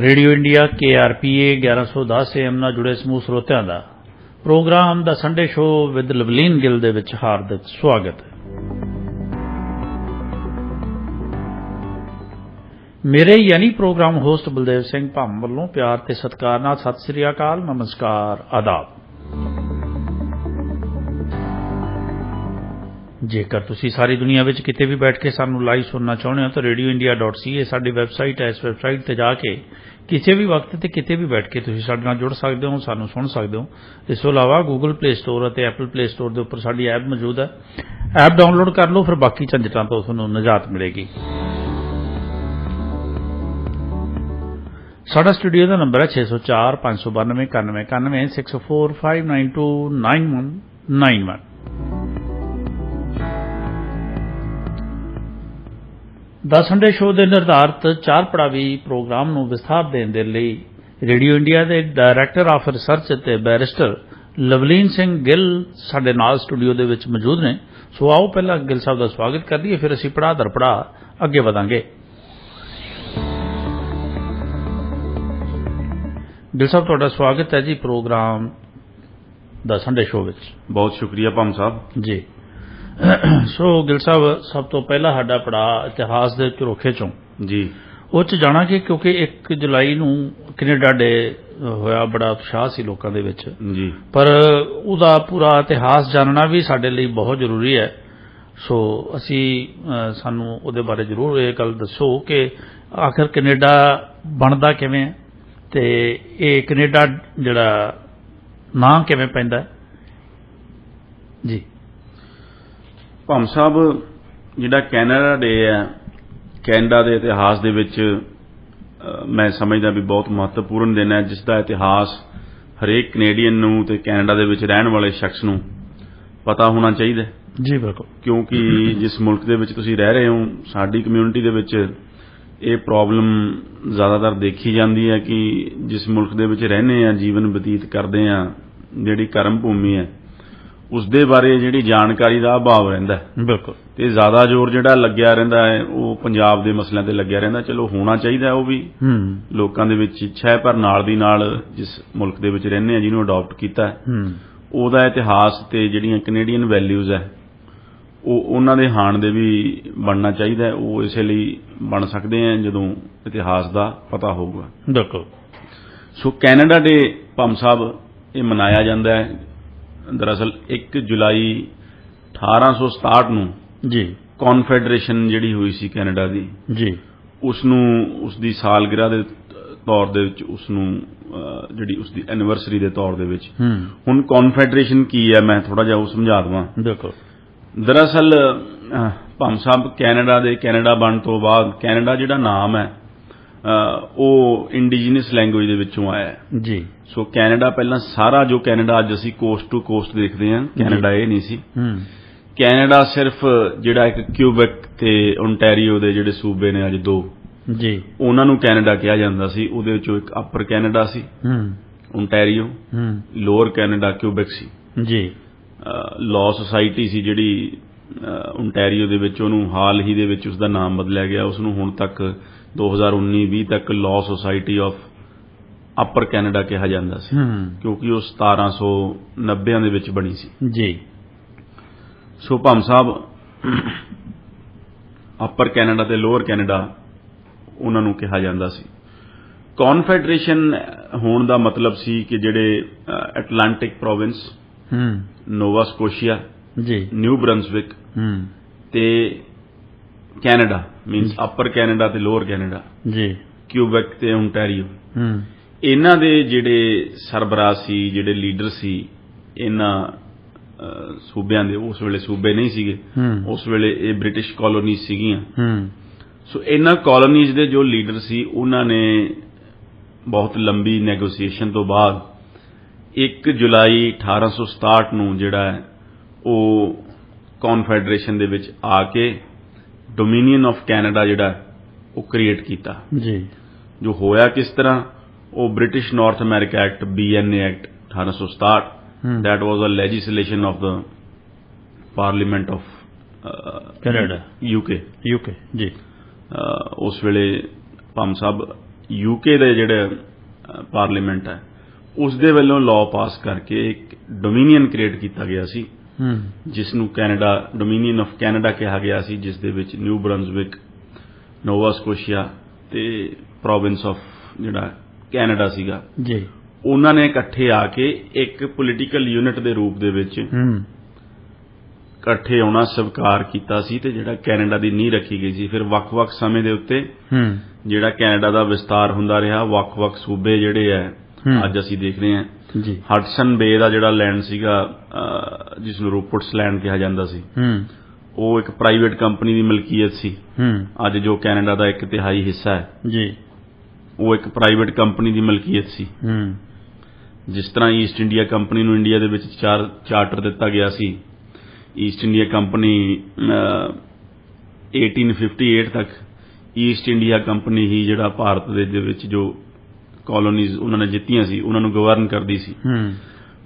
Radio India ਕੇਆਰਪੀਏ 1110 am ਨਾਲ ਜੁੜੇ ਸਮੂਹ ਸਰੋਤਿਆਂ ਦਾ programme the Sunday show with Lovleen Gill ਦੇ ਵਿੱਚ ਹਾਰਦਿਕ ਸਵਾਗਤ ਹੈ। ਮੇਰੇ ਯਾਨੀ ਪ੍ਰੋਗਰਾਮ ਹੋਸਟ ਬਲਦੇਵ ਸਿੰਘ ਭੰਮ ਵੱਲੋਂ ਪਿਆਰ ਤੇ ਸਤਿਕਾਰ ਨਾਲ ਸਤਿ ਸ੍ਰੀ ਅਕਾਲ, ਨਮਸਕਾਰ, ਆਦਾਬ। ਜੇਕਰ ਤੁਸੀਂ ਸਾਰੀ ਦੁਨੀਆ ਵਿੱਚ ਕਿਤੇ ਵੀ ਬੈਠ ਕੇ ਸਾਨੂੰ ਲਾਈਵ ਸੁਣਨਾ ਚਾਹੁੰਦੇ ਹੋ ਤਾਂ radioindia.ca ਸਾਡੀ ਵੈਬਸਾਈਟ ਹੈ। ਇਸ ਵੈਬਸਾਈਟ ਤੇ ਜਾ ਕੇ ਕਿਸੇ ਵੀ ਵਕਤ ਤੇ ਕਿਤੇ ਵੀ ਬੈਠ ਕੇ ਤੁਸੀਂ ਸਾਡੇ ਨਾਲ ਜੁੜ ਸਕਦੇ ਹੋ, ਸਾਨੂੰ ਸੁਣ ਸਕਦੇ ਹੋ। ਇਸ ਤੋਂ ਇਲਾਵਾ Google Play Store ਅਤੇ Apple Play Store ਦੇ ਉੱਪਰ ਸਾਡੀ ਐਪ ਮੌਜੂਦ ਹੈ। ਐਪ ਡਾਊਨਲੋਡ ਕਰ ਲਓ, ਫਿਰ ਬਾਕੀ ਝੰਜਟਾਂ ਤੋਂ ਤੁਹਾਨੂੰ ਨਿਜਾਤ ਮਿਲੇਗੀ। ਸਾਡਾ ਸਟੂਡੀਓ ਦਾ ਨੰਬਰ ਹੈ 604 592 9191 604 592 9191 ਦਾ ਸੰਡੇ ਸ਼ੋਅ ਦੇ ਨਿਰਧਾਰਤ ਚਾਰ ਪੜਾਵੀ ਪ੍ਰੋਗਰਾਮ ਨੂੰ ਵਿਸਥਾਰ ਦੇਣ ਦੇ ਲਈ ਰੇਡੀਓ ਇੰਡੀਆ ਦੇ ਡਾਇਰੈਕਟਰ ਆਫ ਰਿਸਰਚ ਅਤੇ ਬੈਰਿਸਟਰ ਲਵਲੀਨ ਸਿੰਘ ਗਿੱਲ ਸਾਡੇ ਨਾਲ ਸਟੂਡੀਓ ਦੇ ਵਿੱਚ ਮੌਜੂਦ ਨੇ। ਸੋ ਆਓ ਪਹਿਲਾਂ ਗਿੱਲ ਸਾਹਿਬ ਦਾ ਸਵਾਗਤ ਕਰ ਲਈਏ ਫਿਰ ਅਸੀਂ ਪੜਾ ਦਰ ਪੜਾ ਅੱਗੇ ਵਧਾਂਗੇ। ਗਿੱਲ ਸਾਹਿਬ ਤੁਹਾਡਾ ਸਵਾਗਤ ਹੈ ਜੀ ਪ੍ਰੋਗਰਾਮ ਦਾ ਸੰਡੇ ਸ਼ੋਅ ਵਿੱਚ। ਬਹੁਤ ਸ਼ੁਕਰੀਆ ਭੰਮ ਸਾਹਿਬ। ਜੀ। ਸੋ ਗਿਲ ਸਾਹਿਬ ਸਭ ਤੋਂ ਪਹਿਲਾ ਸਾਡਾ ਪੜਾ ਇਤਿਹਾਸ ਦੇ ਝਰੋਖੇ ਚੋਂ। ਜੀ। ਉਹ ਚ ਜਾਣਾ ਕਿ ਕਿਉਂਕਿ 1 ਜੁਲਾਈ ਨੂੰ ਕੈਨੇਡਾ ਡੇ ਹੋਇਆ ਬੜਾ ਉਤਸ਼ਾਹ ਸੀ ਲੋਕਾਂ ਦੇ ਵਿੱਚ। ਜੀ। ਪਰ ਉਹਦਾ ਪੂਰਾ ਇਤਿਹਾਸ ਜਾਣਨਾ ਵੀ ਸਾਡੇ ਲਈ ਬਹੁਤ ਜ਼ਰੂਰੀ ਹੈ। ਸੋ ਅਸੀਂ ਸਾਨੂੰ ਉਹਦੇ ਬਾਰੇ ਜ਼ਰੂਰ ਇਹ ਗੱਲ ਦੱਸੋ ਕਿ ਆਖਰ ਕੈਨੇਡਾ ਬਣਦਾ ਕਿਵੇਂ ਹੈ ਤੇ ਇਹ ਕੈਨੇਡਾ ਜਿਹੜਾ ਨਾਂ ਕਿਵੇਂ ਪੈਂਦਾ? ਜੀ। ਭੰਮ ਸਾਹਿਬ ਜਿਹੜਾ ਕੈਨੇਡਾ ਡੇ ਹੈ ਕੈਨੇਡਾ ਦੇ ਇਤਿਹਾਸ ਦੇ ਵਿੱਚ ਮੈਂ ਸਮਝਦਾ ਵੀ ਬਹੁਤ ਮਹੱਤਵਪੂਰਨ ਦਿਨ ਹੈ ਜਿਸ ਦਾ ਇਤਿਹਾਸ ਹਰੇਕ ਕੈਨੇਡੀਅਨ ਨੂੰ ਤੇ ਕੈਨੇਡਾ ਦੇ ਵਿੱਚ ਰਹਿਣ ਵਾਲੇ ਸ਼ਖਸ ਨੂੰ ਪਤਾ ਹੋਣਾ ਚਾਹੀਦਾ ਜੀ ਬਿਲਕੁਲ। ਕਿਉਂਕਿ ਜਿਸ ਮੁਲਕ ਦੇ ਵਿੱਚ ਤੁਸੀਂ ਰਹਿ ਰਹੇ ਹੋ ਸਾਡੀ ਕਮਿਊਨਿਟੀ ਦੇ ਵਿੱਚ ਇਹ ਪ੍ਰੋਬਲਮ ਜ਼ਿਆਦਾਤਰ ਦੇਖੀ ਜਾਂਦੀ ਹੈ ਕਿ ਜਿਸ ਮੁਲਕ ਦੇ ਵਿੱਚ ਰਹਿੰਦੇ ਆ ਜੀਵਨ ਬਤੀਤ ਕਰਦੇ ਆ ਜਿਹੜੀ ਕਰਮ ਭੂਮੀ ਹੈ ਉਸ ਦੇ ਬਾਰੇ ਜਿਹੜੀ ਜਾਣਕਾਰੀ ਦਾ ਅਭਾਵ ਰਹਿੰਦਾ ਹੈ। ਬਿਲਕੁਲ। ਤੇ ਜ਼ਿਆਦਾ ਜ਼ੋਰ ਜਿਹੜਾ ਲੱਗਿਆ ਰਹਿੰਦਾ ਹੈ ਉਹ ਪੰਜਾਬ ਦੇ ਮਸਲਿਆਂ ਤੇ ਲੱਗਿਆ ਰਹਿੰਦਾ। ਚਲੋ ਹੋਣਾ ਚਾਹੀਦਾ ਹੈ ਉਹ ਵੀ। ਹੂੰ। ਲੋਕਾਂ ਦੇ ਵਿੱਚ ਇੱਛਾ ਹੈ ਪਰ ਨਾਲ ਦੀ ਨਾਲ ਜਿਸ ਮੁਲਕ ਦੇ ਵਿੱਚ ਰਹਿੰਦੇ ਆ ਜਿਹਨੂੰ ਅਡਾਪਟ ਕੀਤਾ ਹੈ ਹੂੰ। ਉਹਦਾ ਇਤਿਹਾਸ ਤੇ ਜਿਹੜੀਆਂ ਕੈਨੇਡੀਅਨ ਵੈਲਿਊਜ਼ ਹੈ ਉਹ ਉਹਨਾਂ ਦੇ ਹਾਣ ਦੇ ਵੀ ਬਣਨਾ ਚਾਹੀਦਾ ਹੈ। ਉਹ ਇਸੇ ਲਈ ਬਣ ਸਕਦੇ ਆ ਜਦੋਂ ਇਤਿਹਾਸ ਦਾ ਪਤਾ ਹੋਊਗਾ। ਬਿਲਕੁਲ। ਸੋ ਕੈਨੇਡਾ ਡੇ ਭੰਮ ਸਾਹਿਬ ਇਹ ਮਨਾਇਆ ਜਾਂਦਾ ਹੈ। ਦਰਅਸਲ 1 ਜੁਲਾਈ 1867 ਨੂੰ ਜੀ। ਕਨਫੈਡਰੇਸ਼ਨ ਜਿਹੜੀ ਹੋਈ ਸੀ ਕੈਨੇਡਾ ਦੀ ਜੀ। ਉਸ ਨੂੰ ਉਸ ਦੀ ਸਾਲਗਿਰਾ ਦੇ ਤੌਰ ਦੇ ਵਿੱਚ ਉਸ ਨੂੰ ਜਿਹੜੀ ਉਸ ਦੀ ਐਨੀਵਰਸਰੀ ਦੇ ਤੌਰ ਦੇ ਵਿੱਚ। ਹੁਣ ਕਨਫੈਡਰੇਸ਼ਨ ਕੀ ਹੈ ਮੈਂ ਥੋੜਾ ਜਿਹਾ ਉਹ ਸਮਝਾ ਦਵਾਂ। ਬਿਲਕੁਲ। ਦਰਅਸਲ ਭੰਮ ਸਾਹਿਬ ਕੈਨੇਡਾ ਦੇ ਕੈਨੇਡਾ ਬਣ ਤੋਂ ਬਾਅਦ ਕੈਨੇਡਾ ਜਿਹੜਾ ਨਾਮ ਹੈ ਉਹ ਇੰਡੀਜੀਨਸ ਲੈਂਗੁਏਜ ਦੇ ਵਿੱਚੋਂ ਆਇਆ ਹੈ। ਜੀ। ਸੋ ਕੈਨੇਡਾ ਪਹਿਲਾਂ ਸਾਰਾ ਜੋ ਕੈਨੇਡਾ ਅੱਜ ਅਸੀਂ ਕੋਸਟ ਟੂ ਕੋਸਟ ਦੇਖਦੇ ਹਾਂ ਕੈਨੇਡਾ ਇਹ ਨਹੀਂ ਸੀ। ਹੂੰ। ਕੈਨੇਡਾ ਸਿਰਫ ਜਿਹੜਾ ਇੱਕ ਕਿਊਬੈਕ ਤੇ ਓਨਟਾਰੀਓ ਦੇ ਜਿਹੜੇ ਸੂਬੇ ਨੇ ਅੱਜ ਦੋ। ਜੀ। ਉਹਨਾਂ ਨੂੰ ਕੈਨੇਡਾ ਕਿਹਾ ਜਾਂਦਾ ਸੀ। ਉਹਦੇ ਵਿੱਚੋਂ ਇੱਕ ਅਪਰ ਕੈਨੇਡਾ ਸੀ। ਹੂੰ। ਓਨਟਾਰੀਓ ਹੂੰ। ਲੋਅਰ ਕੈਨੇਡਾ ਕਿਊਬੈਕ ਸੀ। ਜੀ। ਲਾਅ ਸੁਸਾਇਟੀ ਸੀ ਜਿਹੜੀ ਓਨਟਾਰੀਓ ਦੇ ਵਿੱਚ ਉਹਨੂੰ ਹਾਲ ਹੀ ਦੇ ਵਿੱਚ ਉਸ ਦਾ ਨਾਮ ਬਦਲਿਆ ਗਿਆ। ਉਸ ਨੂੰ ਹੁਣ ਤੱਕ 2019-20 ਤੱਕ law society of upper Canada ਕਿਹਾ ਜਾਂਦਾ ਸੀ। ਕਿਉਂਕਿ ਉਹ 1790 ਦੇ ਵਿੱਚ ਬਣੀ ਸੀ। ਜੀ। So Bhamm sahib upper Canada ਤੇ ਲੋਅਰ ਕੈਨੇਡਾ ਉਹਨਾਂ ਨੂੰ ਕਿਹਾ ਜਾਂਦਾ ਸੀ। ਕਨਫੈਡਰੇਸ਼ਨ ਹੋਣ ਦਾ ਮਤਲਬ ਸੀ ਕਿ ਜਿਹੜੇ ਐਟਲਾਂਟਿਕ ਪ੍ਰੋਵਿੰਸ ਹੂੰ। ਨੋਵਾ ਸਕੋਸ਼ੀਆ ਜੀ। ਨਿਊ ਬ੍ਰੰਸਵਿਕ ਹੂੰ। ਤੇ ਕੈਨੇਡਾ ਮੀਨਸ ਅਪਰ ਕੈਨੇਡਾ ਤੇ ਲੋਅਰ ਕੈਨੇਡਾ ਜੀ। ਕਿਊਬੈਕ ਤੇ ਓਨਟਾਰੀਓ ਹੂੰ। ਇਹਨਾਂ ਦੇ ਜਿਹੜੇ ਸਰਬਰਾਹ ਸੀ ਜਿਹੜੇ ਲੀਡਰ ਸੀ ਇਹਨਾਂ ਸੂਬਿਆਂ ਦੇ ਉਸ ਵੇਲੇ ਸੂਬੇ ਨਹੀਂ ਸੀਗੇ। ਉਸ ਵੇਲੇ ਇਹ ਬ੍ਰਿਟਿਸ਼ ਕਾਲੋਨੀਜ਼ ਸੀਗੀਆਂ। ਹੂੰ। ਸੋ ਇਹਨਾਂ ਕਾਲੋਨੀਜ਼ ਦੇ ਜੋ ਲੀਡਰ ਸੀ ਉਹਨਾਂ ਨੇ ਬਹੁਤ ਲੰਬੀ ਨੈਗੋਸੀਏਸ਼ਨ ਤੋਂ ਬਾਅਦ 1 ਜੁਲਾਈ 1867 ਨੂੰ ਜਿਹੜਾ ਉਹ ਕਨਫੈਡਰੇਸ਼ਨ ਦੇ ਵਿੱਚ ਆ ਕੇ ਡੋਮੀਨੀਅਨ ਆਫ ਕੈਨੇਡਾ ਜਿਹੜਾ ਉਹ ਕ੍ਰੀਏਟ ਕੀਤਾ। ਜੀ। ਜੋ ਹੋਇਆ ਕਿਸ ਤਰ੍ਹਾਂ ਉਹ British North America Act BNA act 1867 ਹੂੰ। That was a legislation of the parliament of Canada UK UK ਜੀ। ਉਸ ਵੇਲੇ ਭੰਮ ਸਾਹਿਬ ਯੂਕੇ ਦੇ ਜਿਹੜੇ ਪਾਰਲੀਮੈਂਟ ਹੈ ਉਸ ਦੇ ਵੱਲੋਂ ਲਾਅ ਪਾਸ ਕਰਕੇ ਇੱਕ ਡੋਮੀਨੀਅਨ ਕ੍ਰੀਏਟ ਕੀਤਾ ਗਿਆ ਸੀ। ਜਿਸ ਨੂੰ ਕੈਨੇਡਾ ਡੋਮੀਨੀਅਨ ਆਫ ਕੈਨੇਡਾ ਕਿਹਾ ਗਿਆ ਸੀ ਜਿਸ ਦੇ ਵਿੱਚ ਨਿਊ ਬ੍ਰੰਜ਼ਵਿਕ ਨੋਵਾ ਸਕੋਸ਼ੀਆ ਤੇ ਪ੍ਰੋਵਿੰਸ ਆਫ ਜਿਹੜਾ ਕੈਨੇਡਾ ਸੀਗਾ। ਜੀ। ਉਹਨਾਂ ਨੇ ਇਕੱਠੇ ਆ ਕੇ ਇੱਕ ਪੋਲੀਟੀਕਲ ਯੂਨਿਟ ਦੇ ਰੂਪ ਦੇ ਵਿੱਚ ਇਕੱਠੇ ਆਉਣਾ ਸਵੀਕਾਰ ਕੀਤਾ ਸੀ ਤੇ ਜਿਹੜਾ ਕੈਨੇਡਾ ਦੀ ਨੀਂਹ ਰੱਖੀ ਗਈ ਸੀ। ਫਿਰ ਵੱਖ-ਵੱਖ ਸਮੇਂ ਦੇ ਉੱਤੇ ਜਿਹੜਾ ਕੈਨੇਡਾ ਦਾ ਵਿਸਤਾਰ ਹੁੰਦਾ ਰਿਹਾ ਵੱਖ-ਵੱਖ ਸੂਬੇ ਜਿਹੜੇ ਹੂੰ। ਅੱਜ ਅਸੀਂ ਦੇਖ ਰਹੇ ਹਾਂ ਜੀ। ਹਡਸਨ ਬੇ ਦਾ ਜਿਹੜਾ ਲੈਂਡ ਸੀਗਾ ਜਿਸ ਨੂੰ ਰੂਪਰਟਸ ਲੈਂਡ ਕਿਹਾ ਜਾਂਦਾ ਸੀ ਹੂੰ। ਉਹ ਇੱਕ ਪ੍ਰਾਈਵੇਟ ਕੰਪਨੀ ਦੀ ਮਲਕੀਅਤ ਸੀ। ਹੂੰ। ਅੱਜ ਜੋ ਕੈਨੇਡਾ ਦਾ ਇੱਕ ਤਿਹਾਈ ਹਿੱਸਾ ਹੈ ਜੀ। ਉਹ ਇੱਕ ਪ੍ਰਾਈਵੇਟ ਕੰਪਨੀ ਦੀ ਮਲਕੀਅਤ ਸੀ। ਹੂੰ। ਜਿਸ ਤਰ੍ਹਾਂ ਈਸਟ ਇੰਡੀਆ ਕੰਪਨੀ ਨੂੰ ਇੰਡੀਆ ਦੇ ਵਿੱਚ ਚਾਰ ਚਾਰਟਰ ਦਿੱਤਾ ਗਿਆ ਸੀ ਈਸਟ ਇੰਡੀਆ ਕੰਪਨੀ ਅਹ, 1858 ਤੱਕ ਈਸਟ ਇੰਡੀਆ ਕੰਪਨੀ ਹੀ ਜਿਹੜਾ ਭਾਰਤ ਦੇ ਵਿੱਚ ਜੋ ਕਾਲੋਨੀਜ਼ ਉਹਨਾਂ ਨੇ ਜਿੱਤੀਆਂ ਸੀ ਉਹਨਾਂ ਨੂੰ ਗਵਰਨ ਕਰਦੀ ਸੀ।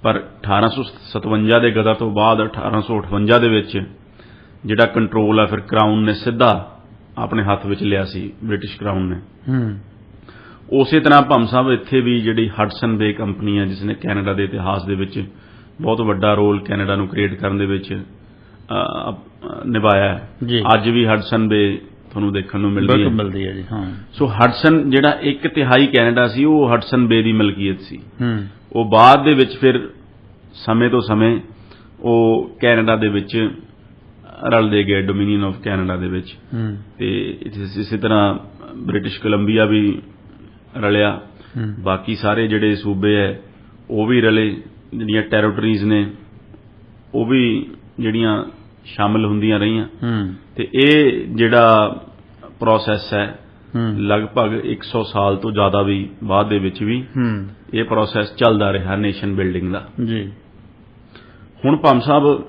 ਪਰ 1857 ਦੇ ਗਦਰ ਤੋਂ ਬਾਅਦ 1858 ਦੇ ਵਿੱਚ ਜਿਹੜਾ ਕੰਟਰੋਲ ਆ ਫਿਰ ਕਰਾਊਨ ਨੇ ਸਿੱਧਾ ਆਪਣੇ ਹੱਥ ਵਿੱਚ ਲਿਆ ਸੀ ਬ੍ਰਿਟਿਸ਼ ਕਰਾਊਨ ਨੇ। ਉਸੇ ਤਰ੍ਹਾਂ ਭੰਮ ਸਾਹਿਬ ਇੱਥੇ ਵੀ ਜਿਹੜੀ ਹਡਸਨ ਬੇ ਕੰਪਨੀ ਹੈ ਜਿਸ ਨੇ ਕੈਨੇਡਾ ਦੇ ਇਤਿਹਾਸ ਦੇ ਵਿੱਚ ਬਹੁਤ ਵੱਡਾ ਰੋਲ ਕੈਨੇਡਾ ਨੂੰ ਕ੍ਰੀਏਟ ਕਰਨ ਦੇ ਵਿੱਚ ਨਿਭਾਇਆ। ਹੈ ਅੱਜ ਵੀ ਹਡਸਨ ਬੇ ਤੁਹਾਨੂੰ ਦੇਖਣ ਨੂੰ ਮਿਲਦੀ ਬਿਲਕੁਲ ਹੈ। ਮਿਲਦੀ ਹੈ ਜੀ ਹਾਂ। ਸੋ ਹਡਸਨ ਜਿਹੜਾ ਇੱਕ ਤਿਹਾਈ ਕੈਨੇਡਾ ਸੀ ਉਹ ਹਡਸਨ ਬੇ ਦੀ ਮਲਕੀਅਤ ਸੀ। ਹੂੰ। ਉਹ ਬਾਅਦ ਦੇ ਵਿੱਚ ਫਿਰ ਸਮੇਂ ਤੋਂ ਸਮੇਂ ਉਹ ਕੈਨੇਡਾ ਦੇ ਵਿੱਚ ਰਲਦੇ ਗਏ ਡੋਮੀਨੀਅਨ ਆਫ ਕੈਨੇਡਾ ਦੇ ਵਿੱਚ। ਹੂੰ। ਤੇ ਇਸੇ ਤਰ੍ਹਾਂ ਬ੍ਰਿਟਿਸ਼ ਕੋਲੰਬੀਆ ਵੀ ਰਲਿਆ। ਬਾਕੀ ਸਾਰੇ ਜਿਹੜੇ ਸੂਬੇ ਐ ਉਹ ਵੀ ਰਲੇ। ਜਿਹੜੀਆਂ ਟੈਰੀਟਰੀਜ਼ ਨੇ ਉਹ ਵੀ ਜਿਹੜੀਆਂ ਸ਼ਾਮਲ ਹੁੰਦੀਆਂ ਰਹੀਆਂ। ਹੂੰ। ਤੇ ਇਹ ਜਿਹੜਾ ਪ੍ਰੋਸੈਸ ਹੈ ਹੂੰ। ਲਗਭਗ 100 ਸਾਲ ਤੋਂ ਜ਼ਿਆਦਾ ਵੀ ਬਾਅਦ ਦੇ ਵਿੱਚ ਵੀ ਹੂੰ। ਇਹ ਪ੍ਰੋਸੈਸ ਚੱਲਦਾ ਰਿਹਾ ਨੇਸ਼ਨ ਬਿਲਡਿੰਗ ਦਾ। ਜੀ। ਹੁਣ ਭੰਮ ਸਾਹਿਬ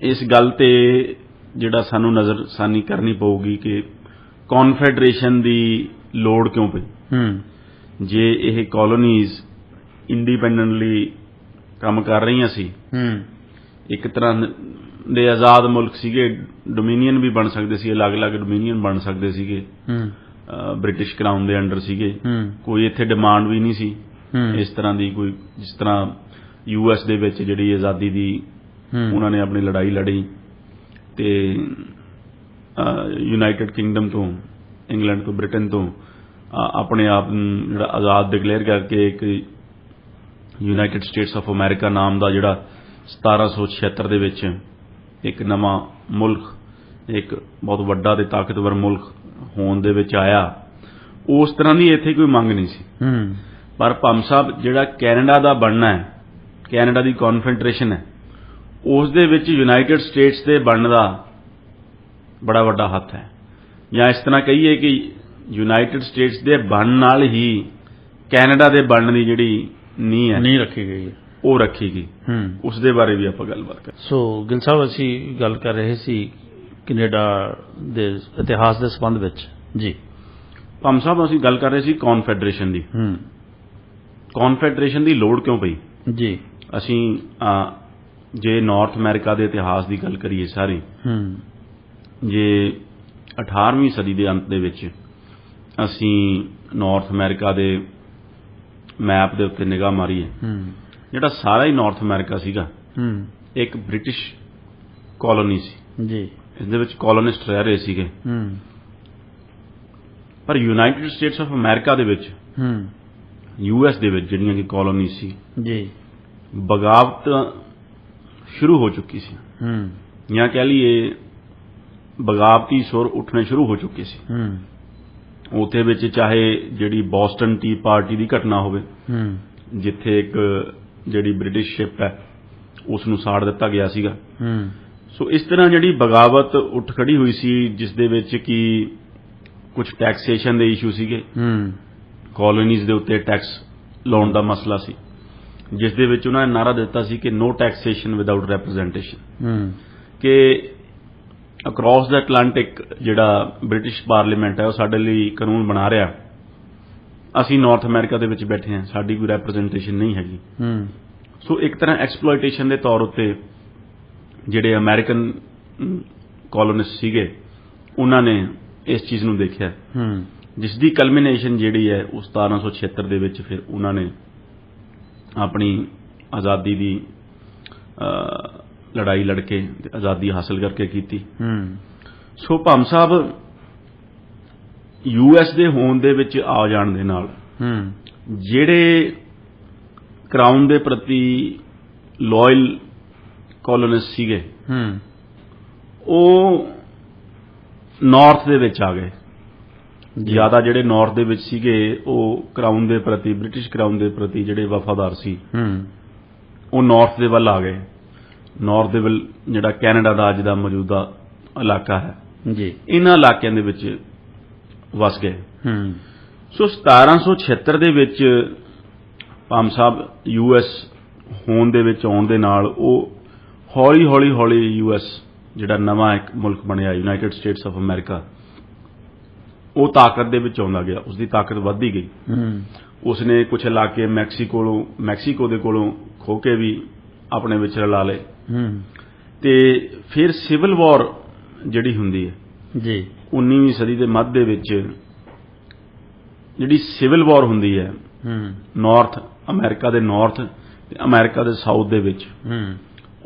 ਇਸ ਗੱਲ ਤੇ ਜਿਹੜਾ ਸਾਨੂੰ ਨਜ਼ਰ ਸਾਨੀ ਕਰਨੀ ਪਊਗੀ ਕਿ ਕਨਫੈਡਰੇਸ਼ਨ ਦੀ ਲੋੜ ਕਿਉਂ ਪਈ? ਹੂੰ। ਜੇ ਇਹ ਕਾਲੋਨੀਜ਼ ਇੰਡੀਪੈਂਡੈਂਟਲੀ ਕੰਮ ਕਰ ਰਹੀਆਂ ਸੀ ਹੂੰ। ਇੱਕ ਤਰ੍ਹਾਂ ਦੇ ਆਜ਼ਾਦ ਮੁਲਕ ਸੀਗੇ ਡੋਮੀਨੀਅਨ ਵੀ ਬਣ ਸਕਦੇ ਸੀ ਅਲੱਗ-ਅਲੱਗ ਡੋਮੀਨੀਅਨ ਬਣ ਸਕਦੇ ਸੀਗੇ। ਹੂੰ। ਬ੍ਰਿਟਿਸ਼ ਕਰਾਊਨ ਦੇ ਅੰਡਰ ਸੀਗੇ। ਹੂੰ। ਕੋਈ ਇੱਥੇ ਡਿਮਾਂਡ ਵੀ ਨਹੀਂ ਸੀ। ਇਸ ਤਰ੍ਹਾਂ ਦੀ ਕੋਈ ਜਿਸ ਤਰ੍ਹਾਂ ਯੂਐਸ ਦੇ ਵਿੱਚ ਜਿਹੜੀ ਆਜ਼ਾਦੀ ਦੀ ਉਹਨਾਂ ਨੇ ਆਪਣੀ ਲੜਾਈ ਲੜੀ ਤੇ ਯੂਨਾਈਟਿਡ ਕਿੰਗਡਮ ਤੋਂ ਇੰਗਲੈਂਡ ਤੋਂ ਬ੍ਰਿਟਨ ਤੋਂ ਆਪਣੇ ਆਪ ਨੂੰ ਜਿਹੜਾ ਆਜ਼ਾਦ ਡਿਕਲੇਅਰ ਕਰਕੇ ਇੱਕ ਯੂਨਾਈਟਿਡ ਸਟੇਟਸ ਆਫ ਅਮਰੀਕਾ ਨਾਮ ਦਾ ਜਿਹੜਾ 1776 ਦੇ ਵਿੱਚ ਇੱਕ ਨਵਾਂ ਮੁਲਕ ਇੱਕ ਬਹੁਤ ਵੱਡਾ ਤੇ ਤਾਕਤਵਰ ਮੁਲਕ ਹੋਣ ਦੇ ਵਿੱਚ ਆਇਆ। ਉਸ ਤਰ੍ਹਾਂ ਦੀ ਇੱਥੇ ਕੋਈ ਮੰਗ ਨਹੀਂ ਸੀ। ਹੂੰ। ਪਰ ਭੰਮ ਸਾਹਿਬ ਜਿਹੜਾ ਕੈਨੇਡਾ ਦਾ ਬਣਨਾ ਹੈ ਕੈਨੇਡਾ ਦੀ ਕਨਫੈਡਰੇਸ਼ਨ ਹੈ ਉਸ ਦੇ ਵਿੱਚ ਯੂਨਾਈਟਿਡ ਸਟੇਟਸ ਦੇ ਬਣਨ ਦਾ ਬੜਾ ਵੱਡਾ ਹੱਥ ਹੈ। ਜਾਂ ਇਸ ਤਰ੍ਹਾਂ ਕਹੀਏ ਕਿ ਯੂਨਾਈਟਿਡ ਸਟੇਟਸ ਦੇ ਬਣਨ ਨਾਲ ਹੀ ਕੈਨੇਡਾ ਦੇ ਬਣਨ ਦੀ ਜਿਹੜੀ ਨੀਂਹ ਹੈ ਨਹੀਂ ਰੱਖੀ ਗਈ ਹੈ। ਉਹ ਰੱਖੀ ਗਈ ਹੂੰ। ਉਸ ਦੇ ਬਾਰੇ ਵੀ ਆਪਾਂ ਗੱਲਬਾਤ ਕਰਾਂਗੇ। ਸੋ ਗਿਲ ਸਾਹਿਬ ਅਸੀਂ ਗੱਲ ਕਰ ਰਹੇ ਸੀ ਕੈਨੇਡਾ ਦੇ ਇਤਿਹਾਸ ਦੇ ਸੰਬੰਧ ਵਿੱਚ। ਜੀ। ਭੰਮ ਸਾਹਿਬ ਅਸੀਂ ਗੱਲ ਕਰ ਰਹੇ ਸੀ ਕਨਫੈਡਰੇਸ਼ਨ ਦੀ। ਹੂੰ। ਕਨਫੈਡਰੇਸ਼ਨ ਦੀ ਲੋੜ ਕਿਉਂ ਪਈ? ਜੀ। ਅਸੀਂ ਜੇ ਨਾਰਥ ਅਮਰੀਕਾ ਦੇ ਇਤਿਹਾਸ ਦੀ ਗੱਲ ਕਰੀਏ ਸਾਰੀ। ਹੂੰ। ਜੇ 18ਵੀਂ ਸਦੀ ਦੇ ਅੰਤ ਦੇ ਵਿੱਚ ਅਸੀਂ ਨਾਰਥ ਅਮਰੀਕਾ ਦੇ ਮੈਪ ਦੇ ਉੱਤੇ ਨਿਗਾਹ ਮਾਰੀਏ। ਹੂੰ। ਜਿਹੜਾ ਸਾਰਾ ਹੀ ਨਾਰਥ ਅਮਰੀਕਾ ਸੀਗਾ ਹੂੰ। ਇੱਕ ਬ੍ਰਿਟਿਸ਼ ਕਾਲੋਨੀ ਸੀ। ਜੀ। ਇਸ ਦੇ ਵਿੱਚ ਕਾਲੋਨਿਸਟ ਰਹਿ ਰਹੇ ਸੀਗੇ। ਹੂੰ। ਪਰ ਯੂਨਾਈਟਿਡ ਸਟੇਟਸ ਆਫ ਅਮਰੀਕਾ ਦੇ ਵਿੱਚ ਹੂੰ। ਯੂਐਸ ਦੇ ਵਿੱਚ ਜਿਹੜੀਆਂ ਕਿ ਕਾਲੋਨੀ ਸੀ ਜੀ। ਬਗਾਵਤ ਸ਼ੁਰੂ ਹੋ ਚੁੱਕੀ ਸੀ। ਹੂੰ। ਜਾਂ ਕਹਿ ਲਈਏ ਬਗਾਵਤੀ ਸੁਰ ਉੱਠਣੇ ਸ਼ੁਰੂ ਹੋ ਚੁੱਕੇ ਸੀ। ਹੂੰ। ਉਥੇ ਵਿੱਚ ਚਾਹੇ ਜਿਹੜੀ ਬੋਸਟਨ ਟੀ ਪਾਰਟੀ ਦੀ ਘਟਨਾ ਹੋਵੇ ਹੂੰ। ਜਿੱਥੇ ਇੱਕ ਜਿਹੜੀ ਬ੍ਰਿਟਿਸ਼ ਸ਼ਿਪ ਹੈ ਉਸ ਨੂੰ ਸਾੜ ਦਿੱਤਾ ਗਿਆ ਸੀਗਾ। ਹੂੰ। ਸੋ ਇਸ ਤਰ੍ਹਾਂ ਜਿਹੜੀ ਬਗਾਵਤ ਉੱਠ ਖੜੀ ਹੋਈ ਸੀ ਜਿਸ ਦੇ ਵਿੱਚ ਕੀ ਕੁਝ ਟੈਕਸੇਸ਼ਨ ਦੇ ਇਸ਼ੂ ਸੀਗੇ। ਹੂੰ। ਕਾਲੋਨੀਜ਼ ਦੇ ਉੱਤੇ ਟੈਕਸ ਲਾਉਣ ਦਾ ਮਸਲਾ ਸੀ ਜਿਸ ਦੇ ਵਿੱਚ ਉਹਨਾਂ ਨੇ ਨਾਰਾ ਦਿੱਤਾ ਸੀ ਕਿ ਨੋ ਟੈਕਸੇਸ਼ਨ ਵਿਦਆਊਟ ਰਿਪਰੈਜ਼ੈਂਟੇਸ਼ਨ ਹੂੰ। ਕਿ ਅਕ੍ਰੋਸ ਦਾ ਐਟਲਾਂਟਿਕ ਜਿਹੜਾ ਬ੍ਰਿਟਿਸ਼ ਪਾਰਲੀਮੈਂਟ ਹੈ ਉਹ ਸਾਡੇ ਲਈ ਕਾਨੂੰਨ ਬਣਾ ਰਿਹਾ। ਅਸੀਂ ਨਾਰਥ ਅਮਰੀਕਾ ਦੇ ਵਿੱਚ ਬੈਠੇ ਹਾਂ ਸਾਡੀ ਕੋਈ ਰਿਪਰੈਜ਼ੈਂਟੇਸ਼ਨ ਨਹੀਂ ਹੈਗੀ। ਹੂੰ। ਸੋ ਇੱਕ ਤਰ੍ਹਾਂ ਐਕਸਪਲੋਇਟੇਸ਼ਨ ਦੇ ਤੌਰ ਉੱਤੇ ਜਿਹੜੇ ਅਮਰੀਕਨ ਕਾਲੋਨਿਸਟ ਸੀਗੇ ਉਹਨਾਂ ਨੇ ਇਸ ਚੀਜ਼ ਨੂੰ ਦੇਖਿਆ। ਹੂੰ। ਜਿਸ ਦੀ ਕਲਮੀਨੇਸ਼ਨ ਜਿਹੜੀ ਹੈ ਉਹ 1776 ਦੇ ਵਿੱਚ ਫਿਰ ਉਹਨਾਂ ਨੇ ਆਪਣੀ ਆਜ਼ਾਦੀ ਦੀ ਲੜਾਈ ਲੜ ਕੇ ਆਜ਼ਾਦੀ ਹਾਸਲ ਕਰਕੇ ਕੀਤੀ। ਹੂੰ। ਸੋ ਭੰਮ ਸਾਹਿਬ ਯੂਐਸ ਦੇ ਹੋਣ ਦੇ ਵਿੱਚ ਆ ਜਾਣ ਦੇ ਨਾਲ ਹੂੰ। ਜਿਹੜੇ ਕਰਾਊਨ ਦੇ ਪ੍ਰਤੀ ਲਾਇਲ ਕਲੋਨਿਸਟ ਸੀਗੇ ਹੂੰ। ਉਹ ਨਾਰਥ ਦੇ ਵਿੱਚ ਆ ਗਏ। ਜ਼ਿਆਦਾ ਜਿਹੜੇ ਨਾਰਥ ਦੇ ਵਿੱਚ ਸੀਗੇ ਉਹ ਕਰਾਊਨ ਦੇ ਪ੍ਰਤੀ ਬ੍ਰਿਟਿਸ਼ ਕਰਾਊਨ ਦੇ ਪ੍ਰਤੀ ਜਿਹੜੇ ਵਫਾਦਾਰ ਸੀ ਹੂੰ। ਉਹ ਨਾਰਥ ਦੇ ਵੱਲ ਆ ਗਏ। ਨਾਰਥ ਦੇ ਵੱਲ ਜਿਹੜਾ ਕੈਨੇਡਾ ਦਾ ਅੱਜ ਦਾ ਮੌਜੂਦਾ ਇਲਾਕਾ ਹੈ। ਜੀ। ਇਹਨਾਂ ਇਲਾਕਿਆਂ ਦੇ ਵਿੱਚ ਵਸ ਗਏ। ਹੂੰ। ਸੋ 1776 ਦੇ ਵਿੱਚ ਪਾਮ ਸਾਹਿਬ ਯੂਐਸ ਹੋਣ ਦੇ ਵਿੱਚ ਆਉਣ ਦੇ ਨਾਲ ਉਹ ਹੌਲੀ ਹੌਲੀ ਹੌਲੀ ਯੂਐਸ ਜਿਹੜਾ ਨਵਾਂ ਇੱਕ ਮੁਲਕ ਬਣਿਆ ਯੂਨਾਈਟਿਡ ਸਟੇਟਸ ਆਫ ਅਮਰੀਕਾ ਉਹ ਤਾਕਤ ਦੇ ਵਿੱਚ ਆਉਂਦਾ ਗਿਆ। ਉਸ ਦੀ ਤਾਕਤ ਵੱਧਦੀ ਗਈ। ਹੂੰ। ਉਸਨੇ ਕੁਝ ਇਲਾਕੇ ਮੈਕਸੀਕੋ ਮੈਕਸੀਕੋ ਦੇ ਕੋਲੋਂ ਖੋ ਕੇ ਵੀ ਆਪਣੇ ਵਿੱਚ ਰਲਾ ਲਏ। ਹੂੰ। ਤੇ ਫਿਰ ਸਿਵਲ ਵਾਰ ਜਿਹੜੀ ਹੁੰਦੀ ਹੈ ਜੀ। 19ਵੀਂ ਸਦੀ ਦੇ ਮੱਧ ਦੇ ਵਿੱਚ ਜਿਹੜੀ ਸਿਵਲ ਵਾਰ ਹੁੰਦੀ ਹੈ ਹੂੰ। ਨਾਰਥ ਅਮਰੀਕਾ ਦੇ ਨਾਰਥ ਤੇ ਅਮਰੀਕਾ ਦੇ ਸਾਊਥ ਦੇ ਵਿੱਚ। ਹੂੰ।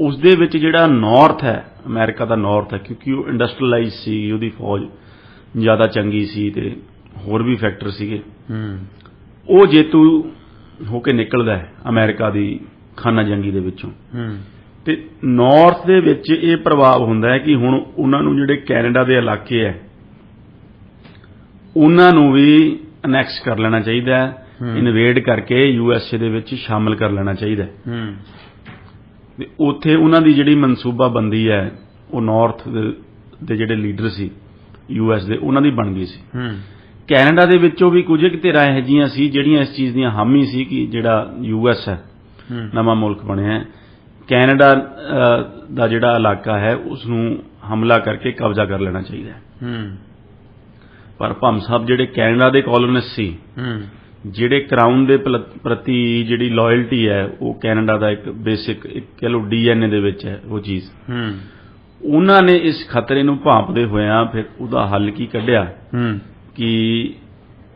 ਉਸ ਦੇ ਵਿੱਚ ਜਿਹੜਾ ਨਾਰਥ ਹੈ ਅਮਰੀਕਾ ਦਾ ਨਾਰਥ ਹੈ ਕਿਉਂਕਿ ਉਹ ਇੰਡਸਟਰੀਅਲਾਈਜ਼ ਸੀ ਉਹਦੀ ਫੌਜ ਜ਼ਿਆਦਾ ਚੰਗੀ ਸੀ ਤੇ ਹੋਰ ਵੀ ਫੈਕਟਰ ਸੀਗੇ। ਹੂੰ। ਉਹ ਜੇਤੂ ਹੋ ਕੇ ਨਿਕਲਦਾ ਹੈ ਅਮਰੀਕਾ ਦੀ ਖਾਨਾ ਜੰਗੀ ਦੇ ਵਿੱਚੋਂ। ਹੂੰ। ਤੇ ਨਾਰਥ ਦੇ ਵਿੱਚ ਇਹ ਪ੍ਰਭਾਵ ਹੁੰਦਾ ਹੈ ਕਿ ਹੁਣ ਉਹਨਾਂ ਨੂੰ ਜਿਹੜੇ ਕੈਨੇਡਾ ਦੇ ਇਲਾਕੇ ਹੈ ਉਹਨਾਂ ਨੂੰ ਵੀ ਅਨੈਕਸ ਕਰ ਲੈਣਾ ਚਾਹੀਦਾ ਹੈ। ਇਨਵੇਡ ਕਰਕੇ ਯੂਐਸਏ ਦੇ ਵਿੱਚ ਸ਼ਾਮਲ ਕਰ ਲੈਣਾ ਚਾਹੀਦਾ ਹੈ। ਹੂੰ। ਤੇ ਉੱਥੇ ਉਹਨਾਂ ਦੀ ਜਿਹੜੀ ਮਨਸੂਬਾਬੰਦੀ ਹੈ ਉਹ ਨਾਰਥ ਦੇ- ਜਿਹੜੇ ਲੀਡਰ ਸੀ ਯੂਐਸ ਦੇ ਉਹਨਾਂ ਦੀ ਬਣ ਗਈ ਸੀ। ਹੂੰ। ਕੈਨੇਡਾ ਦੇ ਵਿੱਚੋਂ ਵੀ ਕੁਝ ਕੁ ਧਿਰਾਂ ਇਹੋ ਜਿਹੀਆਂ ਸੀ ਜਿਹੜੀਆਂ ਇਸ ਚੀਜ਼ ਦੀਆਂ ਹਾਮੀ ਸੀ ਕਿ ਜਿਹੜਾ ਯੂਐਸ ਹੈ ਨਵਾਂ ਮੁਲਕ ਬਣਿਆ ਹੈ। ਕੈਨੇਡਾ ਦਾ ਜਿਹੜਾ ਇਲਾਕਾ ਹੈ ਉਸ ਨੂੰ ਹਮਲਾ ਕਰਕੇ ਕਬਜ਼ਾ ਕਰ ਲੈਣਾ ਚਾਹੀਦਾ ਹੈ। ਹੂੰ। ਪਰ ਭੰਮ ਸਾਹਿਬ ਜਿਹੜੇ ਕੈਨੇਡਾ ਦੇ ਕਲੋਨਿਸਟ ਸੀ ਹੂੰ। ਜਿਹੜੇ ਕਰਾਊਨ ਦੇ ਪ੍ਰਤੀ ਜਿਹੜੀ ਲਾਇਲਟੀ ਹੈ ਉਹ ਕੈਨੇਡਾ ਦਾ ਇੱਕ ਬੇਸਿਕ ਇੱਕ ਕਹ ਲਓ ਡੀਐਨਏ ਦੇ ਵਿੱਚ ਹੈ ਉਹ ਚੀਜ਼। ਹੂੰ। ਉਹਨਾਂ ਨੇ ਇਸ ਖਤਰੇ ਨੂੰ ਭਾਂਪਦੇ ਹੋਇਆਂ ਫਿਰ ਉਹਦਾ ਹੱਲ ਕੀ ਕੱਢਿਆ? ਹੂੰ। ਕਿ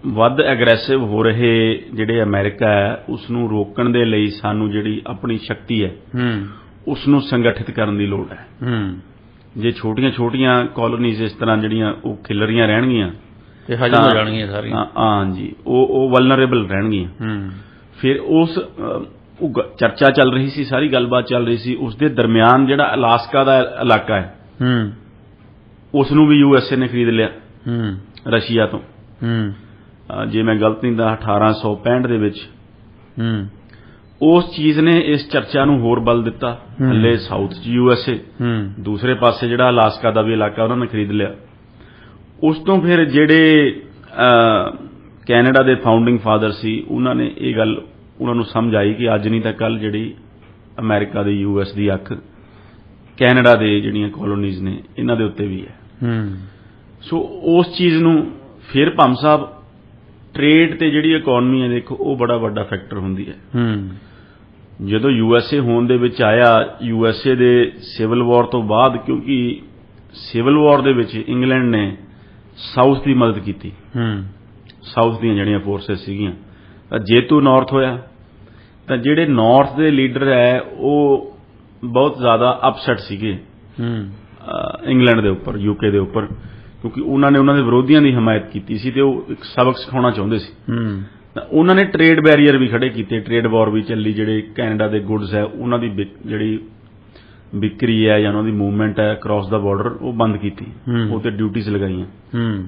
ਵੱਧ ਐਗਰੈਸਿਵ ਹੋ ਰਹੇ ਜਿਹੜੇ ਅਮਰੀਕਾ ਹੈ ਉਸ ਨੂੰ ਰੋਕਣ ਦੇ ਲਈ ਸਾਨੂੰ ਜਿਹੜੀ ਆਪਣੀ ਸ਼ਕਤੀ ਹੈ ਹੂੰ। ਉਸ ਨੂੰ ਸੰਗਠਿਤ ਕਰਨ ਦੀ ਲੋੜ ਹੈ। ਹੂੰ। ਜੇ ਛੋਟੀਆਂ-ਛੋਟੀਆਂ ਕਾਲੋਨੀਜ਼ ਇਸ ਤਰ੍ਹਾਂ ਜਿਹੜੀਆਂ ਉਹ ਖਿਲਰੀਆਂ ਰਹਿਣਗੀਆਂ ਤੇ ਹਜਮ ਹੋ ਜਾਣਗੀਆਂ ਸਾਰੀਆਂ। ਹਾਂ ਜੀ ਉਹ ਉਹ ਵਲਨਰੇਬਲ ਰਹਿਣਗੀਆਂ। ਹੂੰ। ਫਿਰ ਉਸ ਚਰਚਾ ਚੱਲ ਰਹੀ ਸੀ ਸਾਰੀ ਗੱਲਬਾਤ ਚੱਲ ਰਹੀ ਸੀ ਉਸ ਦੇ ਦਰਮਿਆਨ ਜਿਹੜਾ ਅਲਾਸਕਾ ਦਾ ਇਲਾਕਾ ਹੈ ਹੂੰ। ਉਸ ਨੂੰ ਵੀ ਯੂਐਸਏ ਨੇ ਖਰੀਦ ਲਿਆ ਹੂੰ। ਰਸ਼ੀਆ ਤੋਂ। ਹੂੰ। ਜੇ ਮੈਂ ਗਲਤ ਨਹੀਂ ਤਾਂ 1865 ਦੇ ਵਿੱਚ। ਹੂੰ। ਉਸ ਚੀਜ਼ ਨੇ ਇਸ ਚਰਚਾ ਨੂੰ ਹੋਰ ਬਲ ਦਿੱਤਾ। ਹੱਲੇ ਸਾਊਥ ਚ ਯੂਐਸਏ ਹੂੰ। ਦੂਸਰੇ ਪਾਸੇ ਜਿਹੜਾ ਅਲਾਸਕਾ ਦਾ ਵੀ ਇਲਾਕਾ ਉਹਨਾਂ ਨੇ ਖਰੀਦ ਲਿਆ। ਉਸ ਤੋਂ ਫਿਰ ਜਿਹੜੇ ਅ, ਕੈਨੇਡਾ ਦੇ ਫਾਊਂਡਿੰਗ ਫਾਦਰ ਸੀ ਉਹਨਾਂ ਨੇ ਇਹ ਗੱਲ ਉਹਨਾਂ ਨੂੰ ਸਮਝ ਆਈ ਕਿ ਅੱਜ ਨਹੀਂ ਤਾਂ ਕੱਲ ਜਿਹੜੀ ਅਮਰੀਕਾ ਦੇ ਯੂਐਸ ਦੀ ਅੱਖ ਕੈਨੇਡਾ ਦੇ ਜਿਹੜੀਆਂ ਕਾਲੋਨੀਜ਼ ਨੇ ਇਹਨਾਂ ਦੇ ਉੱਤੇ ਵੀ ਹੈ। ਹੂੰ। ਸੋ ਉਸ ਚੀਜ਼ ਨੂੰ ਫਿਰ ਭੰਮ ਸਾਹਿਬ ਟ੍ਰੇਡ ਤੇ ਜਿਹੜੀ ਇਕਨੋਮੀ ਹੈ ਦੇਖੋ ਉਹ ਬੜਾ ਵੱਡਾ ਫੈਕਟਰ ਹੁੰਦੀ ਹੈ। ਹੂੰ। ਜਦੋਂ ਯੂਐਸਏ ਹੋਣ ਦੇ ਵਿੱਚ ਆਇਆ ਯੂਐਸਏ ਦੇ ਸਿਵਲ ਵਾਰ ਤੋਂ ਬਾਅਦ ਕਿਉਂਕਿ ਸਿਵਲ ਵਾਰ ਦੇ ਵਿੱਚ ਇੰਗਲੈਂਡ ਨੇ ਸਾਊਥ ਦੀ ਮਦਦ ਕੀਤੀ। ਹੂੰ। ਸਾਊਥ ਦੀਆਂ ਜਿਹੜੀਆਂ ਫੋਰਸਸ ਸੀਗੀਆਂ। ਤਾਂ ਜੇਤੂ ਨਾਰਥ ਹੋਇਆ ਤਾਂ ਜਿਹੜੇ ਨਾਰਥ ਦੇ ਲੀਡਰ ਹੈ ਉਹ ਬਹੁਤ ਜ਼ਿਆਦਾ ਅਪਸੈਟ ਸੀਗੇ। ਹੂੰ। ਇੰਗਲੈਂਡ ਦੇ ਉੱਪਰ ਯੂਕੇ ਦੇ ਉੱਪਰ ਕਿਉਂਕਿ ਉਹਨਾਂ ਨੇ ਉਹਨਾਂ ਦੇ ਵਿਰੋਧੀਆਂ ਦੀ ਹਮਾਇਤ ਕੀਤੀ ਸੀ ਤੇ ਉਹ ਇੱਕ ਸਬਕ ਸਿਖਾਉਣਾ ਚਾਹੁੰਦੇ ਸੀ। ਹੂੰ। ਤਾਂ ਉਹਨਾਂ ਨੇ ਟ੍ਰੇਡ ਬੈਰੀਅਰ ਵੀ ਖੜੇ ਕੀਤੇ ਟ੍ਰੇਡ ਵਾਰ ਵੀ ਚੱਲੀ ਜਿਹੜੇ ਕੈਨੇਡਾ ਦੇ ਗੁੱਡਸ ਹੈ ਉਹਨਾਂ ਦੀ ਜਿਹੜੀ ਵਿਕਰੀ ਹੈ ਜਾਂ ਉਹਨਾਂ ਦੀ ਮੂਵਮੈਂਟ ਹੈ ਕ੍ਰਾਸ ਦਾ ਬਾਰਡਰ ਉਹ ਬੰਦ ਕੀਤੀ। ਉਹ ਤੇ ਡਿਊਟੀਆਂ ਲਗਾਈਆਂ। ਹੂੰ।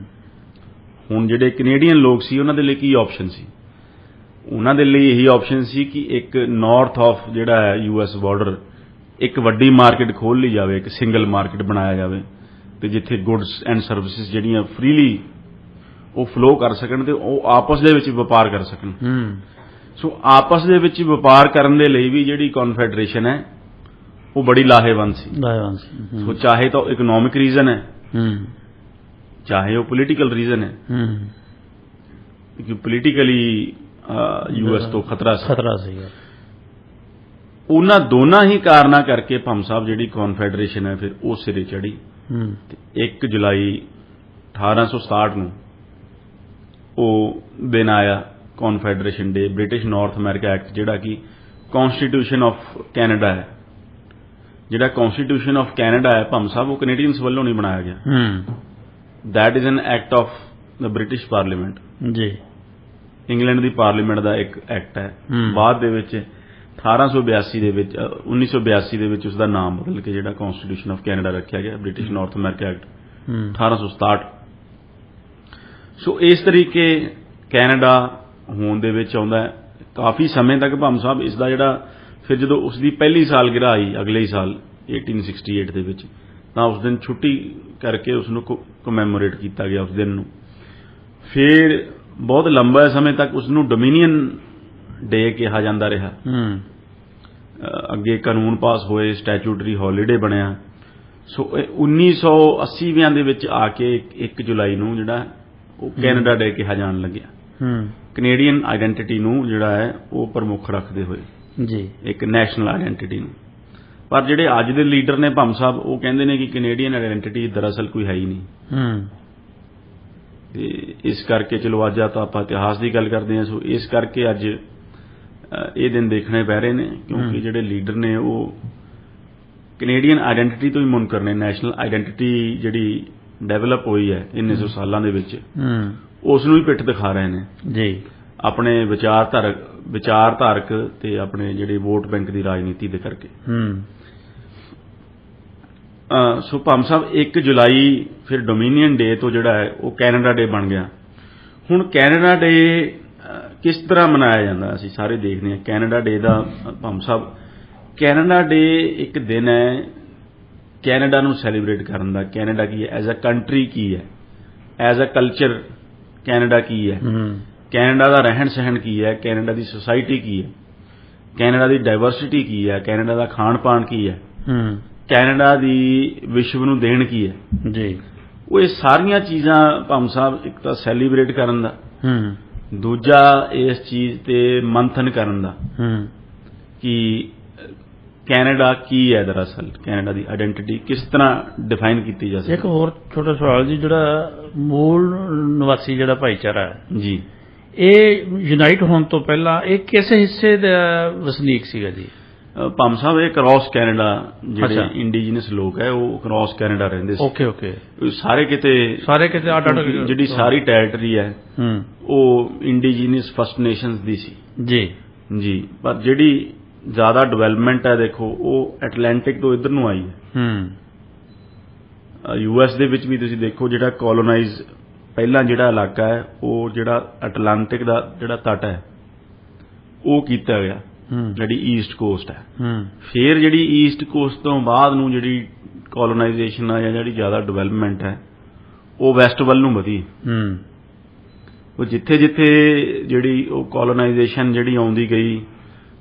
ਹੁਣ ਜਿਹੜੇ ਕੈਨੇਡੀਅਨ ਲੋਕ ਸੀ ਉਹਨਾਂ ਦੇ ਲਈ ਕੀ ਆਪਸ਼ਨ ਸੀ? ਉਹਨਾਂ ਦੇ ਲਈ ਇਹੀ ਆਪਸ਼ਨ ਸੀ ਕਿ ਇੱਕ ਨਾਰਥ ਆਫ ਜਿਹੜਾ ਹੈ ਯੂਐਸ ਬਾਰਡਰ ਇੱਕ ਵੱਡੀ ਮਾਰਕੀਟ ਖੋਲ ਲਈ ਜਾਵੇ ਇੱਕ ਸਿੰਗਲ ਮਾਰਕੀਟ ਬਣਾਇਆ ਜਾਵੇ ਤੇ ਜਿੱਥੇ ਗੁੱਡਸ ਐਂਡ ਸਰਵਿਸਿਜ਼ ਜਿਹੜੀਆਂ ਫ੍ਰੀਲੀ ਉਹ ਫਲੋ ਕਰ ਸਕਣ ਤੇ ਉਹ ਆਪਸ ਦੇ ਵਿੱਚ ਵਪਾਰ ਕਰ ਸਕਣ। ਹੂੰ। ਸੋ ਆਪਸ ਦੇ ਵਿੱਚ ਵਪਾਰ ਕਰਨ ਦੇ ਲਈ ਵੀ ਜਿਹੜੀ ਕਨਫੈਡਰੇਸ਼ਨ ਹੈ ਉਹ ਬੜੀ ਲਾਹੇਵੰਦ ਸੀ। ਲਾਇਵੰਸ ਸੋ ਚਾਹੇ ਤਾਂ ਇਕਨੋਮਿਕ ਰੀਜ਼ਨ ਹੈ ਹੂੰ। ਚਾਹੇ ਉਹ ਪੋਲੀਟੀਕਲ ਰੀਜ਼ਨ ਹੈ ਹੂੰ। ਕਿਉਂਕਿ ਪੋਲੀਟੀਕਲੀ ਯੂਐਸ ਤੋਂ ਖਤਰਾ ਸੀ। ਖਤਰਾ ਸੀਗਾ ਉਹਨਾਂ ਦੋਨਾਂ ਹੀ ਕਾਰਨਾਂ ਕਰਕੇ ਭੰਮ ਸਾਹਿਬ ਜਿਹੜੀ ਕਨਫੈਡਰੇਸ਼ਨ ਹੈ ਫਿਰ ਉਹ ਸਿਰੇ ਚੜੀ ਹੂੰ। ਤੇ 1 ਜੁਲਾਈ 1867 ਨੂੰ ਉਹ ਦਿਨ ਆਇਆ confederation day British North America Act ਜਿਹੜਾ ਕਿ ਕਨਸਟੀਟਿਊਸ਼ਨ ਆਫ ਕੈਨੇਡਾ ਹੈ। ਜਿਹੜਾ ਕਨਸਟੀਟਿਊਸ਼ਨ ਆਫ ਕੈਨੇਡਾ ਹੈ ਭੰਮ ਸਾਹਿਬ ਉਹ ਕੈਨੇਡੀਅਨਸ ਵੱਲੋਂ ਨਹੀਂ ਬਣਾਇਆ ਗਿਆ। ਹੂੰ। That is an act of the british parliament ਜੀ। ਇੰਗਲੈਂਡ ਦੀ ਪਾਰਲੀਮੈਂਟ ਦਾ ਇੱਕ ਐਕਟ ਹੈ। ਬਾਅਦ ਦੇ ਵਿੱਚ 1882 ਦੇ ਵਿੱਚ ਅ, 1982 ਦੇ ਵਿੱਚ ਉਸ ਦਾ ਨਾਮ ਬਦਲ ਕੇ ਜਿਹੜਾ ਕਨਸਟੀਟਿਊਸ਼ਨ ਆਫ ਕੈਨੇਡਾ ਰੱਖਿਆ ਗਿਆ ਬ੍ਰਿਟਿਸ਼ ਨਾਰਥ ਅਮਰੀਕਾ ਐਕਟ ਹੂੰ। 1867 ਸੋ ਇਸ ਤਰੀਕੇ ਕੈਨੇਡਾ ਹੋਣ ਦੇ ਵਿੱਚ ਆਉਂਦਾ ਹੈ। ਕਾਫੀ ਸਮੇਂ ਤੱਕ ਭੰਮ ਸਾਹਿਬ ਇਸ ਦਾ ਜਿਹੜਾ ਫਿਰ ਜਦੋਂ ਉਸ ਦੀ ਪਹਿਲੀ ਸਾਲਗਿਰਾ ਆਈ ਅਗਲੇ ਹੀ ਸਾਲ 1868 ਦੇ ਵਿੱਚ ਤਾਂ ਉਸ ਦਿਨ ਛੁੱਟੀ ਕਰਕੇ ਉਸ ਨੂੰ ਕਮੈਮੋਰੇਟ ਕੀਤਾ ਗਿਆ ਉਸ ਦਿਨ ਨੂੰ। ਫਿਰ ਬਹੁਤ ਲੰਬਾ ਸਮੇਂ ਤੱਕ ਉਸ ਨੂੰ ਡੋਮਿਨੀਅਨ ਡੇ ਕਿਹਾ ਜਾਂਦਾ ਰਿਹਾ। ਹੂੰ। ਅੱਗੇ ਕਾਨੂੰਨ ਪਾਸ ਹੋਏ ਸਟੈਚੂਟਰੀ ਹੌਲੀਡੇ ਬਣਿਆ। ਸੋ ਇਹ 1980ਵਿਆਂ ਦੇ ਵਿੱਚ ਆ ਕੇ 1 ਜੁਲਾਈ ਨੂੰ ਜਿਹੜਾ ਉਹ ਕੈਨੇਡਾ ਡੇ ਕਿਹਾ ਜਾਣ ਲੱਗਿਆ। ਹੂੰ। ਕੈਨੇਡੀਅਨ ਆਇਡੈਂਟੀਟੀ ਨੂੰ ਜਿਹੜਾ ਹੈ ਉਹ ਪ੍ਰਮੁੱਖ ਰੱਖਦੇ ਹੋਏ। ਜੀ। ਇੱਕ ਨੈਸ਼ਨਲ ਆਇਡੈਂਟੀਟੀ ਨੂੰ। ਪਰ ਜਿਹੜੇ ਅੱਜ ਦੇ ਲੀਡਰ ਨੇ ਭੰਮ ਸਾਹਿਬ ਉਹ ਕਹਿੰਦੇ ਨੇ ਕਿ ਕੈਨੇਡੀਅਨ ਆਇਡੈਂਟੀਟੀ ਦਰਅਸਲ ਕੋਈ ਹੈ ਹੀ ਨਹੀਂ। ਹੂੰ। ਤੇ ਇਸ ਕਰਕੇ ਚਲੋ ਅੱਜ ਆ ਤਾਂ ਆਪਾਂ ਇਤਿਹਾਸ ਦੀ ਗੱਲ ਕਰਦੇ ਹਾਂ ਸੋ ਇਸ ਕਰਕੇ ਅੱਜ ਇਹ ਦਿਨ ਦੇਖਣੇ ਪੈ ਰਹੇ ਨੇ ਕਿਉਂਕਿ। ਜਿਹੜੇ ਲੀਡਰ ਨੇ ਉਹ ਕੈਨੇਡੀਅਨ ਆਇਡੈਂਟੀਟੀ ਤੋਂ ਹੀ ਮੁਨਕਰ ਨੇ ਨੈਸ਼ਨਲ ਆਇਡੈਂਟੀਟੀ ਜਿਹੜੀ ਡਿਵੈਲਪ ਹੋਈ ਹੈ ਇੰਨੇ ਸੌ ਸਾਲਾਂ ਦੇ ਵਿੱਚ ਹੂੰ। ਉਸ ਨੂੰ ਹੀ ਪਿੱਠ ਦਿਖਾ ਰਹੇ ਨੇ। ਜੀ। ਆਪਣੇ ਵਿਚਾਰਧਾਰਕ ਵਿਚਾਰਧਾਰਕ ਤੇ ਆਪਣੇ ਜਿਹੜੇ ਵੋਟ ਬੈਂਕ ਦੀ ਰਾਜਨੀਤੀ ਦੇ ਕਰਕੇ। ਹੂੰ। ਸੋ ਭਾਮ ਸਾਹਿਬ 1 ਜੁਲਾਈ ਫਿਰ ਡੋਮਿਨੀਅਨ ਡੇ ਤੋਂ ਜਿਹੜਾ ਹੈ ਉਹ ਕੈਨੇਡਾ ਡੇ ਬਣ ਗਿਆ। ਹੁਣ ਕੈਨੇਡਾ ਡੇ ਕਿਸ ਤਰ੍ਹਾਂ ਮਨਾਇਆ ਜਾਂਦਾ? ਅਸੀਂ ਸਾਰੇ ਦੇਖਦੇ ਹਾਂ। ਕੈਨੇਡਾ ਡੇ ਦਾ ਭਾਮ ਸਾਹਿਬ ਕੈਨੇਡਾ ਡੇ ਇੱਕ ਦਿਨ ਹੈ ਕੈਨੇਡਾ ਨੂੰ ਸੈਲੀਬ੍ਰੇਟ ਕਰਨ ਦਾ। ਕੈਨੇਡਾ ਕੀ ਹੈ? ਐਜ਼ ਅ ਕੰਟਰੀ ਕੀ ਹੈ? ਐਜ਼ ਅ ਕਲਚਰ ਕੈਨੇਡਾ ਕੀ ਹੈ? ਹੂੰ। ਕੈਨੇਡਾ ਦਾ ਰਹਿਣ ਸਹਿਣ ਕੀ ਹੈ? ਕੈਨੇਡਾ ਦੀ ਸੋਸਾਇਟੀ ਕੀ ਹੈ? ਕੈਨੇਡਾ ਦੀ ਡਾਈਵਰਸਿਟੀ ਕੀ ਹੈ? ਕੈਨੇਡਾ ਦਾ ਖਾਣ ਪਾਣ ਕੀ ਹੈ? ਹੂੰ। ਕੈਨੇਡਾ ਦੀ ਵਿਸ਼ਵ ਨੂੰ ਦੇਣ ਕੀ ਹੈ? ਜੀ। ਉਹ ਇਹ ਸਾਰੀਆਂ ਚੀਜ਼ਾਂ ਭਾਮ ਸਾਹਿਬ ਇੱਕ ਤਾਂ ਸੈਲੀਬ੍ਰੇਟ ਕਰਨ ਦਾ। ਹੂੰ। ਦੂਜਾ ਇਸ ਚੀਜ਼ ਤੇ ਮੰਥਨ ਕਰਨ ਦਾ। ਹੂੰ। ਕਿ ਕੈਨੇਡਾ ਕੀ ਹੈ ਦਰਅਸਲ? ਕੈਨੇਡਾ ਦੀ ਆਇਡੈਂਟੀਟੀ ਕਿਸ ਤਰ੍ਹਾਂ ਡਿਫਾਈਨ ਕੀਤੀ ਜਾ ਇੱਕ ਸਕਦੀ ਹੋਰ ਛੋਟਾ ਸਵਾਲ ਜੀ ਜਿਹੜਾ ਮੂਲ ਨਿਵਾਸੀ ਜਿਹੜਾ ਭਾਈਚਾਰਾ ਹੈ। ਜੀ। ਇਹ ਯੂਨਾਈਟ ਹੋਣ ਤੋਂ ਪਹਿਲਾਂ ਇਹ ਕਿਸ ਹਿੱਸੇ ਦਾ ਵਸਨੀਕ ਸੀਗਾ ਜੀ? ਭਾਮ ਸਾਹਿਬ ਇਹ ਕ੍ਰਾਸ ਕੈਨੇਡਾ ਜਿਹੜੇ। ਇੰਡੀਜੀਨਸ ਲੋਕ ਹੈ ਉਹ ਕ੍ਰਾਸ ਕੈਨੇਡਾ ਰਹਿੰਦੇ ਸੀ। ਓਕੇ ਓਕੇ ਸਾਰੇ ਕਿਤੇ ਸਾਰੇ ਕਿਤੇ ਅੱਡ ਜਿਹੜੀ ਸਾਰੀ ਟੈਰੀਟਰੀ ਹੈ ਹੂੰ। ਉਹ ਇੰਡੀਜੀਨਸ ਫਸਟ ਨੇਸ਼ਨਸ ਦੀ ਸੀ। ਜੀ। ਜੀ ਪਰ ਜਿਹੜੀ ਜ਼ਿਆਦਾ ਡਿਵੈਲਪਮੈਂਟ ਹੈ ਦੇਖੋ ਉਹ ਐਟਲਾਂਟਿਕ ਤੋਂ ਇਧਰ ਨੂੰ ਆਈ ਹੈ। ਹੂੰ। ਯੂ ਐਸ ਦੇ ਵਿੱਚ ਵੀ ਤੁਸੀਂ ਦੇਖੋ ਜਿਹੜਾ ਕੋਲੋਨਾਈਜ਼ ਪਹਿਲਾਂ ਜਿਹੜਾ ਇਲਾਕਾ ਹੈ ਉਹ ਜਿਹੜਾ ਐਟਲਾਂਟਿਕ ਦਾ ਜਿਹੜਾ ਤੱਟ ਹੈ ਉਹ ਕੀਤਾ ਗਿਆ। ਜਿਹੜੀ ਈਸਟ ਕੋਸਟ ਹੈ। ਫਿਰ ਜਿਹੜੀ ਈਸਟ ਕੋਸਟ ਤੋਂ ਬਾਅਦ ਨੂੰ ਜਿਹੜੀ ਕੋਲੋਨਾਈਜੇਸ਼ਨ ਆ ਜਾਂ ਜਿਹੜੀ ਜ਼ਿਆਦਾ ਡਿਵੈਲਪਮੈਂਟ ਹੈ ਉਹ ਵੈਸਟ ਵੱਲ ਨੂੰ ਵਧੀ। ਹੂੰ। ਉਹ ਜਿੱਥੇ ਜਿੱਥੇ ਜਿਹੜੀ ਉਹ ਕੋਲੋਨਾਈਜੇਸ਼ਨ ਜਿਹੜੀ ਆਉਂਦੀ ਗਈ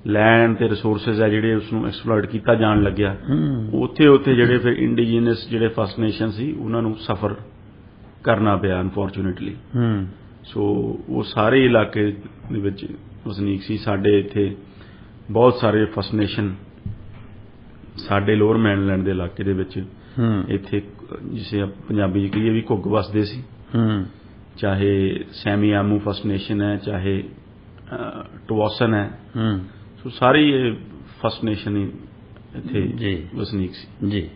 ਲੈਂਡ ਤੇ ਰਿਸੋਰਸਸ ਹੈ ਜਿਹੜੇ ਉਸ ਨੂੰ ਐਕਸਪਲੋਇਟ ਕੀਤਾ ਜਾਣ ਲੱਗਿਆ ਹੂੰ। ਉੱਥੇ ਉੱਥੇ ਜਿਹੜੇ ਫਿਰ ਇੰਡੀਜੀਨਸ ਜਿਹੜੇ ਫਸਟ ਨੇਸ਼ਨ ਸੀ ਉਹਨਾਂ ਨੂੰ ਸਫਰ ਕਰਨਾ ਪਿਆ ਅਨਫੋਰਚੂਨੇਟਲੀ ਹੂੰ। ਸੋ ਉਹ ਸਾਰੇ ਇਲਾਕੇ ਦੇ ਵਿੱਚ ਵਸਨੀਕ ਸੀ। ਸਾਡੇ ਇੱਥੇ ਬਹੁਤ ਸਾਰੇ ਫਸਟ ਨੇਸ਼ਨ ਸਾਡੇ ਲੋਅਰ ਮੈਨਲੈਂਡ ਦੇ ਇਲਾਕੇ ਦੇ ਵਿੱਚ ਹੂੰ। ਇੱਥੇ ਜਿਸੇ ਪੰਜਾਬੀ ਚ ਕਹੀਏ ਵੀ ਘੁੱਗ ਵਸਦੇ ਸੀ। ਹੂੰ। ਚਾਹੇ ਸੈਮੀ ਆਮੂ ਫਸਟ ਨੇਸ਼ਨ ਹੈ ਚਾਹੇ ਟਵਾਸਨ ਹੈ। ਹੂੰ। ਸੋ ਸਾਰੀ ਇਹ ਫਸਟ ਨੇਸ਼ਨ ਹੀ ਇੱਥੇ ਜੀ। ਵਸਨੀਕ ਸੀ। ਜੀ।